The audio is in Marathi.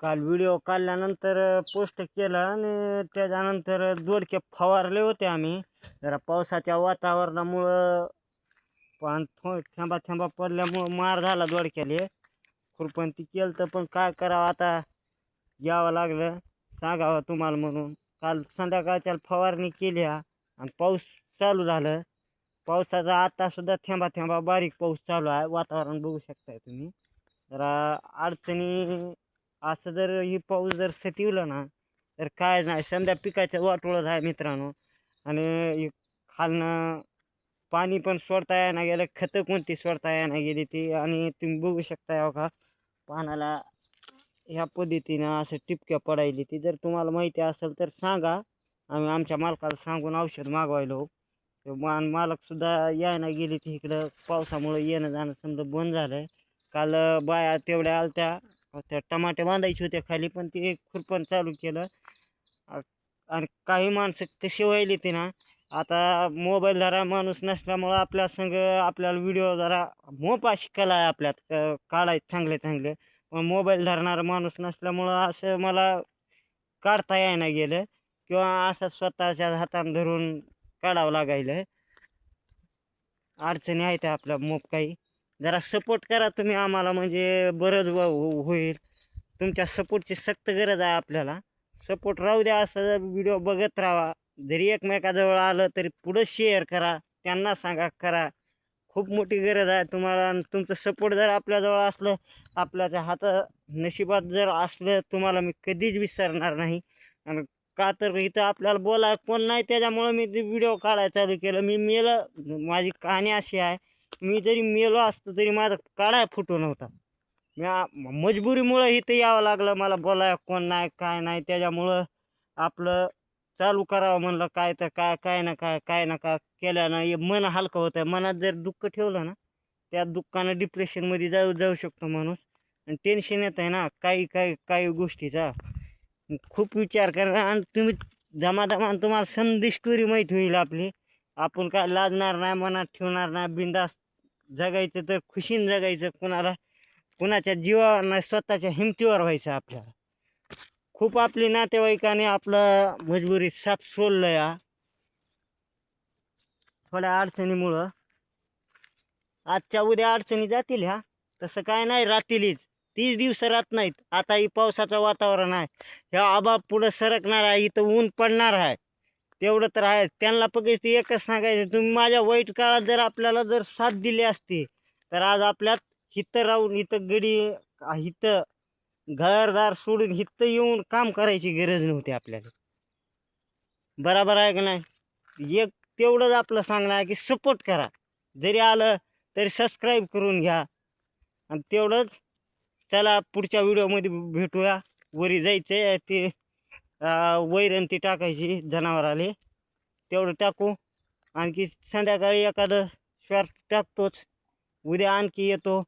काल व्हिडिओ काढल्यानंतर पोस्ट केला आणि त्याच्यानंतर दोडके फवारले होते आम्ही. जरा पावसाच्या वातावरणामुळं पण थो थेंबा थेंबा पडल्यामुळं मार झाला दोडक्याले. खुरपण ती केलं तर पण काय करावं आता? यावं लागलं. सांगावं तुम्हाला म्हणून. काल संध्याकाळच्या फवारणी केली आणि पाऊस चालू झालं. पावसाचा आतासुद्धा थेंबा थेंबा बारीक पाऊस चालू आहे. वातावरण बघू शकताय तुम्ही. जरा अडचणी असं जर ही पाऊस जर सटिवलं ना तर काय नाही समजा पिकाच्या वाटोळं आहे मित्रांनो. आणि खालनं पाणी पण सोडता यायला गेलं खतं कोणती सोडता यायला गेली ती. आणि तुम्ही बघू शकता हो का पानाला ह्या पद्धतीनं असं टिपक्या पडायली ती. जर तुम्हाला माहिती असेल तर सांगा. आम्ही आमच्या मालकाला सांगून औषध मागवायलो. ते मान मालकसुद्धा यायला गेली ती इकडं. पावसामुळं येणं जाणं समजा बंद झालं काल बाया तेवढ्या आलत्या. त्या टमाटे बांधायचे होते खाली पण ते खुरपण चालू केलं. आणि काही माणसं कशी व्हायली ती ना आता मोबाईल जरा माणूस नसल्यामुळं आपल्या संग आपल्याला व्हिडिओ जरा मोपाशी कला आहे आपल्यात क- काढायचे चांगले चांगले. पण मोबाईल धरणारा माणूस नसल्यामुळं असं मला काढता यायला गेलं किंवा असं स्वतःच्या हातानं धरून काढावं लागायलं. अडचणी आहेत आपल्या मोप काही. जरा सपोर्ट करा तुम्ही आम्हाला म्हणजे बरंच व- हो- होईल. तुमच्या सपोर्टची सक्त गरज आहे आपल्याला. सपोर्ट राहू द्या असं व्हिडिओ बघत राहा. जरी एकमेकाजवळ आलं तरी पुढं शेअर करा. त्यांना सांगा करा. खूप मोठी गरज आहे तुम्हाला. आणि तुमचं सपोर्ट जर आपल्याजवळ असलं आपल्याच्या हात नशिबात जर असलं तुम्हाला मी कधीच विसरणार नाही. आणि का तर इथं आपल्याला बोला कोण नाही त्याच्यामुळं मी ते व्हिडिओ काढायला चालू केलं. मी मेलं. माझी कहाणी अशी आहे. मी जरी मेलो असतो तरी माझा काढाय फुटू नव्हता. मी मजबुरीमुळं इथं यावं लागलं मला बोलाय कोण नाही काय नाही त्याच्यामुळं आपलं चालू करावं म्हणलं काय तर काय काय ना काय काय ना काय केल्यानं हे मन हलकं होतं मनात जर दुःख ठेवलं ना त्या दुःखानं डिप्रेशनमध्ये जाऊ जाऊ शकतो माणूस. आणि टेन्शन येत आहे ना काही काही काही गोष्टीचा. खूप विचार करा आणि तुम्ही जमादमान तुम्हाला संधी स्टोरी माहीत होईल आपली. आपण काय लाजणार नाही मनात ठेवणार नाही बिंदास्त जगायचं तर खुशीन जगायचं. कुणाला कुणाच्या जीवावर नाही स्वतःच्या हिमतीवर व्हायचं आपल्याला. खूप आपली नातेवाईकाने आपलं मजबुरी साथ सोडलं या. थोड्या अडचणीमुळं. आजच्या उद्या अडचणी जातील ह्या. तसं काय नाही राहतीलच तीस दिवस राहत नाहीत. आता ही पावसाचं वातावरण आहे. ह्या आबा पुढं सरकणार आहे इथं ऊन पडणार आहे. तेवढं तर आहे. त्यांना फक्त एकच सांगायचं. तुम्ही माझ्या वाईट काळात जर आपल्याला जर साथ दिली असती तर आज आपल्यात हिथं राहून इथं गडी इथं घरदार सोडून इथं येऊन काम करायची गरज नव्हती आपल्याला. बराबर आहे का नाही? एक तेवढंच आपलं सांगणं आहे की सपोर्ट करा. जरी आलं तरी सबस्क्राईब करून घ्या. आणि तेवढंच चला पुढच्या व्हिडिओमध्ये भेटूया. वरी जायचं आहे ते वैरण ती टाकायची जनावराले तेवढं टाकू. आणखी संध्याकाळी एखादं श्वार टाकतोच. उद्या आणखी येतो.